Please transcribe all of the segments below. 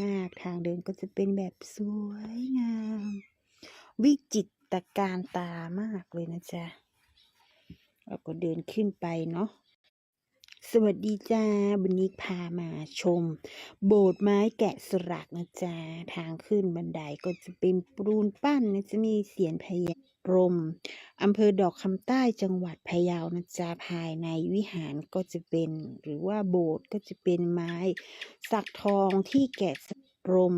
มาก ทางเดินก็จะเป็นแบบสวยงาม วิจิตรการตามากเลยนะจ๊ะเราก็เดินขึ้นไปเนาะ สวัสดีจ้าวันนี้พามาชม โบสถ์ไม้แกะสลักนะจ๊ะทางขึ้นบันไดก็จะเป็นปูนปั้นนะจะมีเสียนพญารมอำเภอดอกคำใต้จังหวัดพะเยานะจ๊ะภายในวิหารก็จะเป็น หรือว่าโบสถ์ก็จะเป็นไม้ สักทองที่แกะสลักรม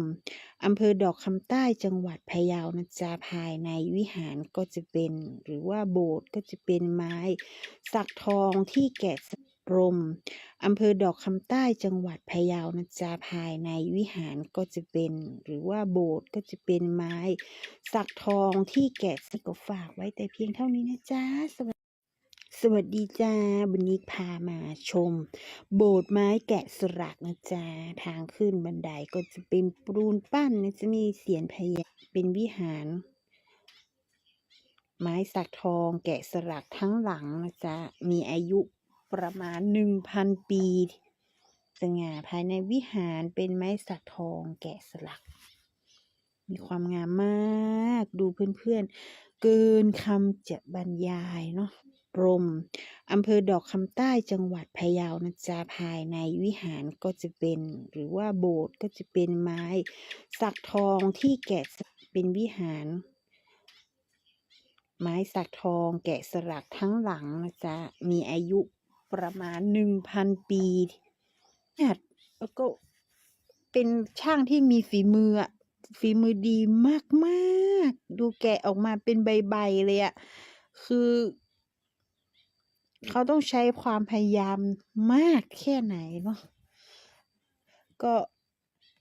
อำเภอดอกคำใต้จังหวัดพะเยานะจ๊ะภายในวิหารก็จะเป็นหรือว่าโบสถ์ก็จะเป็นไม้สักทองที่แกะส รมอำเภอดอกคำใต้จังหวัดพะเยานะจ๊ะภายในวิหารก็จะเป็นหรือว่าโบสถ์ก็จะเป็นไม้ สักทองที่แกะสก็ฝากไว้แต่เพียงเท่านี้นะจ๊ะสวัสสวัสดีจ้าวันนี้พามาชม โบสถ์ไม้แกะสลักนะจ๊ะทางขึ้นบันไดก็จะเป็นปูนปั้นนะจะมีเสียนพญาเป็นวิหาร ไม้สักทองแกะสลักทั้งหลังนะจ๊ะมีอายุ ประมาณหนึ่งพันปี สง่าภายในวิหารเป็นไม้สักทองแกะสลัก มีความงามมาก ดูเพื่อนๆ เกินคำจะบรรยายเนาะรมอำเภอดอกคำใต้จังหวัดพะเยานะจ๊ะภายในวิหารก็จะเป็น หรือว่าโบสถ์ก็จะเป็นไม้สักทองที่แกะเป็นวิหาร ไม้สักทองแกะสลักทั้งหลังนะจ๊ะมีอายุ ประมาณหนึ่งพันปีเนี่ยแล้วก็เป็นช่างที่มีฝีมืออะฝีมือดีมากๆ ดูแกะออกมาเป็นใบๆเลยอะคือ เขาต้องใช้ความพยายามมากแค่ไหนเนาะก็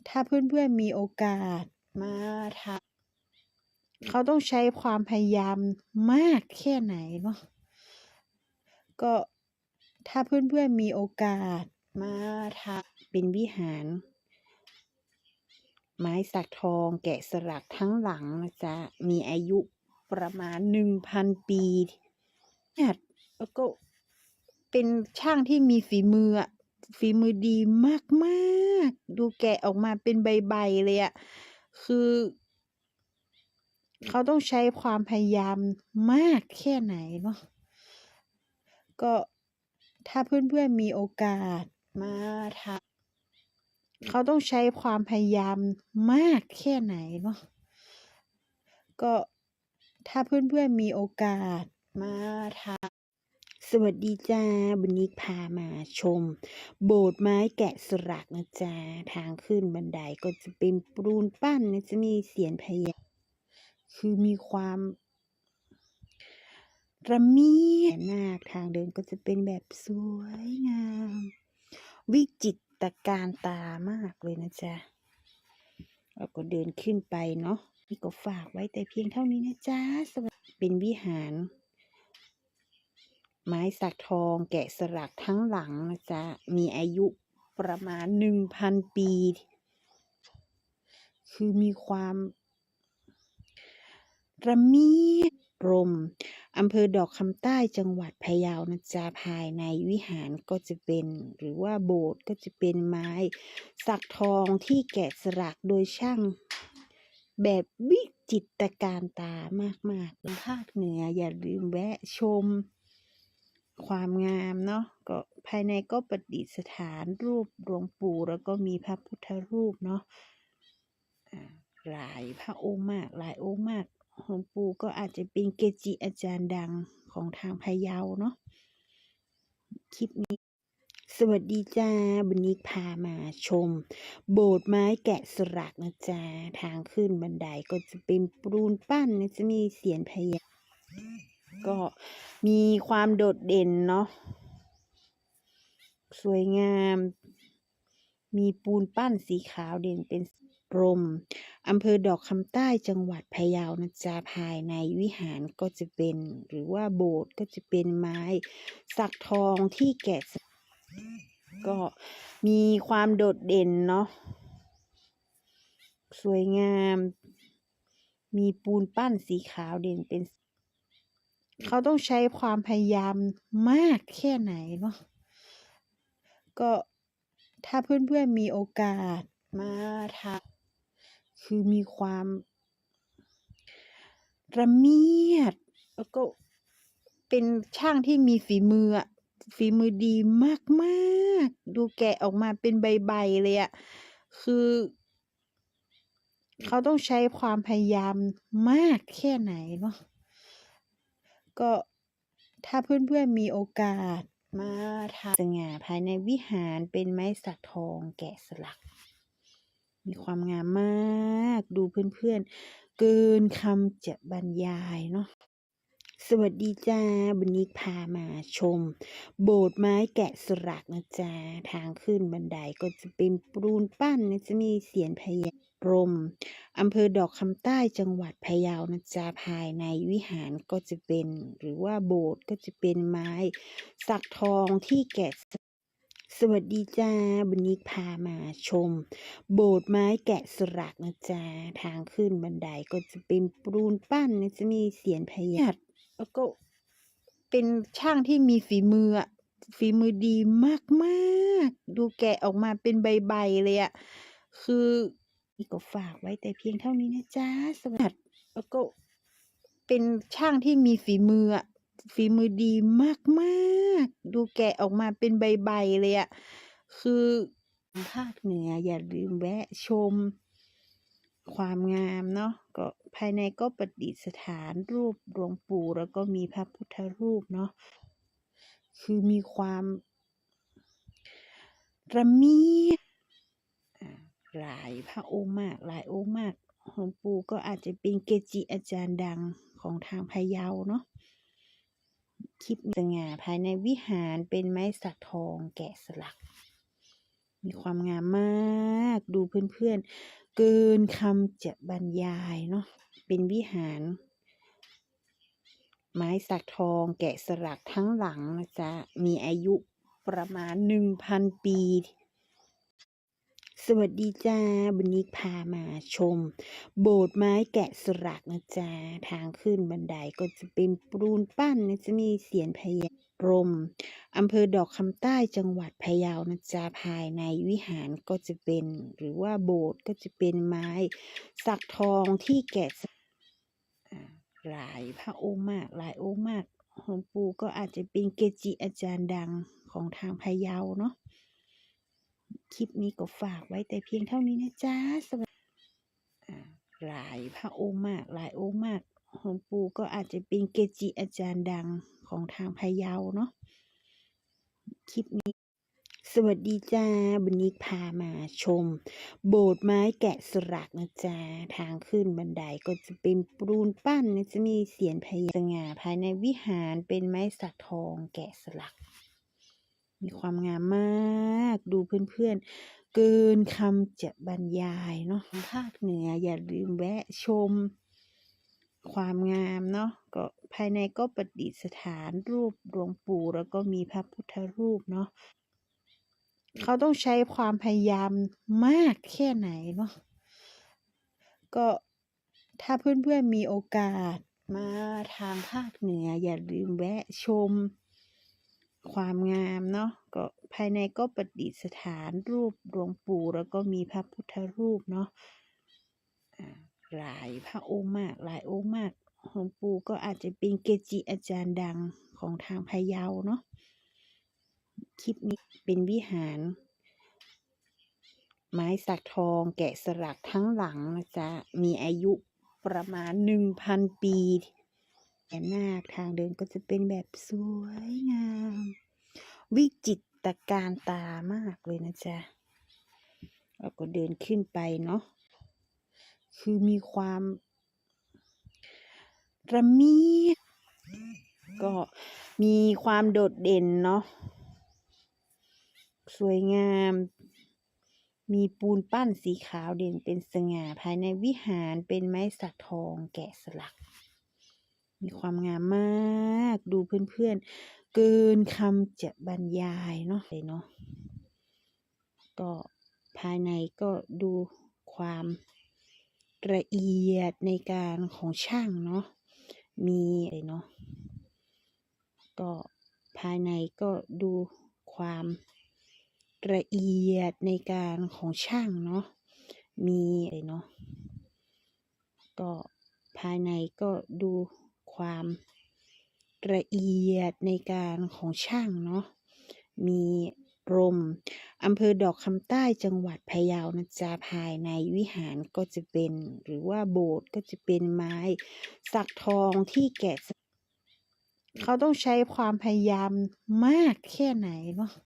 ถ้าเพื่อนๆมีโอกาสมาทำเขาต้องใช้ความพยายามมากแค่ไหนเนาะก็ ถ้าเพื่อนๆมีโอกาสมาทำเป็นวิหาร ไม้สักทองแกะสลักทั้งหลังนะจ๊ะ มีอายุประมาณหนึ่งพันปีเนี่ยแล้วก็เป็นช่างที่มีฝีมือฝีมือดีมากๆ ดูแกะออกมาเป็นใบๆเลยอะคือ เขาต้องใช้ความพยายามมากแค่ไหนเนาะก็ ถ้าเพื่อนๆมีโอกาสมาทำเขาต้องใช้ความพยายามมากแค่ไหนเนาะก็ถ้าเพื่อนๆมีโอกาสมาทำสวัสดีจ้าวันนี้พามาชม โบสถ์ไม้แกะสลักนะจ๊ะทางขึ้นบันไดก็จะเป็นปูนปั้นนะจะมีเสียนพญาคือมีความ ระมีดนาคทางเดินก็จะเป็นแบบสวยงาม วิจิตรการตามากเลยนะจ๊ะเราก็เดินขึ้นไปเนาะนี่ก็ฝากไว้แต่เพียงเท่านี้นะจ๊ะสวัสดีเป็นวิหาร ไม้สักทองแกะสลักทั้งหลังนะจ๊ะมีอายุประมาณหนึ่งพันปี คือมีความระมีดรม อำเภอดอกคำใต้จังหวัดพะเยานะจ๊ะภายในวิหารก็จะเป็น หรือว่าโบสถ์ก็จะเป็นไม้สักทองที่แกะสลักโดยช่างแบบวิจิตรการตามากๆเป็นภาคเหนืออย่าลืมแวะชมความงามเนาะก็ภายในก็ประดิษฐานรูปหลวงปู่แล้วก็มีพระพุทธรูปเนาะหลายพระองค์มากหลายองค์มาก หลวงปู่ก็อาจจะเป็นเกจิอาจารย์ดังของทางพะเยาเนาะคลิปนี้ สวัสดีจ้าวันนี้พามาชม โบสถ์ไม้แกะสลักนะจ๊ะทางขึ้นบันไดก็จะเป็นปูนปั้นนะจะมีเสียนพญาก็มีความโดดเด่นเนาะสวยงาม มีปูนปั้นสีขาวเด่นเป็น รมอำเภอดอกคำใต้จังหวัดพะเยานะจ๊ะภายในวิหารก็จะเป็น หรือว่าโบสถ์ก็จะเป็นไม้สักทองที่แกะกก็มีความโดดเด่นเนาะสวยงาม มีปูนปั้นสีขาวเด่นเป็น เขาต้องใช้ความพยายามมากแค่ไหนเนาะก็ถ้าเพื่อนๆมีโอกาสมาทำ คือมีความระเมียด แล้วก็เป็นช่างที่มีฝีมือฝีมือดีมากๆ ดูแกะออกมาเป็นใบๆเลยอะคือ เขาต้องใช้ความพยายามมากแค่ไหนเนาะก็ถ้าเพื่อนๆมีโอกาสมาทำสง่าภายในวิหารเป็นไม้สักทองแกะสลัก มีความงามมาก ดูเพื่อนๆ เกินคำจะบรรยายเนาะสวัสดีจ้าวันนี้พามาชม โบสถ์ไม้แกะสลักนะจ๊ะทางขึ้นบันไดก็จะเป็นปูนปั้นนะจะมีเสียนพญารมอำเภอดอกคำใต้จังหวัดพะเยานะจ๊ะภายในวิหารก็จะเป็น หรือว่าโบสถ์ก็จะเป็นไม้ สักทองที่แกะส สวัสดีจ้าวันนี้พามาชม โบสถ์ไม้แกะสลักนะจ๊ะทางขึ้นบันไดก็จะเป็นปูนปั้นนะจะมีเสียนพญาแล้วก็เป็นช่างที่มีฝีมือฝีมือดีมากๆ ดูแกะออกมาเป็นใบๆเลยอะคือนี่ก็ฝากไว้แต่เพียงเท่านี้นะจ๊ะสวัสดีแล้วก็เป็นช่างที่มีฝีมือ ฝีมือดีมากๆ ดูแกะออกมาเป็นใบๆเลยอะคือภาคเหนืออย่าลืมแวะชมความงามเนาะก็ภายในก็ประดิษฐานรูปหลวงปู่แล้วก็มีพระพุทธรูปเนาะคือมีความระมีหลายพระองค์มาก หลายองค์มากหลวงปู่ก็อาจจะเป็นเกจิอาจารย์ดังของทางพะเยาเนาะ คลิปสง่าภายในวิหารเป็นไม้สักทองแกะสลัก มีความงามมาก ดูเพื่อนๆ เกินคำจะบรรยายเนาะ เป็นวิหาร ไม้สักทองแกะสลักทั้งหลังนะจ๊ะ มีอายุประมาณหนึ่งพันปี สวัสดีจ้าวันนี้พามาชม โบสถ์ไม้แกะสลักนะจ๊ะทางขึ้นบันไดก็จะเป็นปูนปั้นนะจะมีเสียนพญารมอำเภอดอกคำใต้จังหวัดพะเยานะจ๊ะภายในวิหารก็จะเป็น หรือว่าโบสถ์ก็จะเป็นไม้สักทองที่แกะลาหลายพระองค์มากหลายองค์มากหลวงปู่ก็อาจจะเป็นเกจิอาจารย์ดังของทางพะเยาเนาะ คลิปนี้ก็ฝากไว้แต่เพียงเท่านี้นะจ๊ะสวัสดีอ่าหลายพระองค์มาก หลายองค์มากหลวงปู่ก็อาจจะเป็นเกจิอาจารย์ดังของทางพะเยาเนาะคลิปนี้ สวัสดีจ้าวันนี้พามาชม โบสถ์ไม้แกะสลักนะจ๊ะทางขึ้นบันไดก็จะเป็นปูนปั้นนะจะมีเสียนพญาสง่าภายในวิหารเป็นไม้สักทองแกะสลัก มีความงามมาก ดูเพื่อนๆ เกินคำจะบรรยายเนาะภาคเหนืออย่าลืมแวะชม ความงามเนาะก็ภายในก็ประดิษฐานรูปหลวงปู่แล้วก็มีพระพุทธรูปเนาะเขาต้องใช้ความพยายามมากแค่ไหนเนาะก็ถ้าเพื่อนๆมีโอกาสมาทางภาคเหนืออย่าลืมแวะชม ความงามเนาะก็ภายในก็ประดิษฐานรูปหลวงปู่แล้วก็มีพระพุทธรูปเนาะหลายพระองค์มาก หลายองค์มากหลวงปู่ก็อาจจะเป็นเกจิอาจารย์ดังของทางพะเยาเนาะคลิปนี้เป็นวิหาร ไม้สักทองแกะสลักทั้งหลังนะจ๊ะมีอายุประมาณหนึ่งพันปี แต่หน้าคทางเดินก็จะเป็นแบบสวยงาม วิจิตรการตามากเลยนะจ๊ะแล้วก็เดินขึ้นไปเนาะคือมีความระมีก็มีความโดดเด่นเนาะสวยงาม มีปูนปั้นสีขาวเด่นเป็นสง่าภายในวิหารเป็นไม้สักทองแกะสลัก มีความงามมาก ดูเพื่อนๆ เกินคำจะบรรยายเนาะเลยเนาะ ก็ภายในก็ดูความละเอียดในการของช่างเนาะ มีเลยเนาะ ก็ภายในก็ดูความละเอียดในการของช่างเนาะ มีเลยเนาะ ก็ภายในก็ดู ความละเอียดในการของช่างเนาะ มีรมอำเภอดอกคำใต้จังหวัดพะเยานะจ๊ะภายในวิหารก็จะเป็นหรือว่าโบสถ์ก็จะเป็นไม้สักทองที่แกะ เขาต้องใช้ความพยายามมากแค่ไหนเนาะ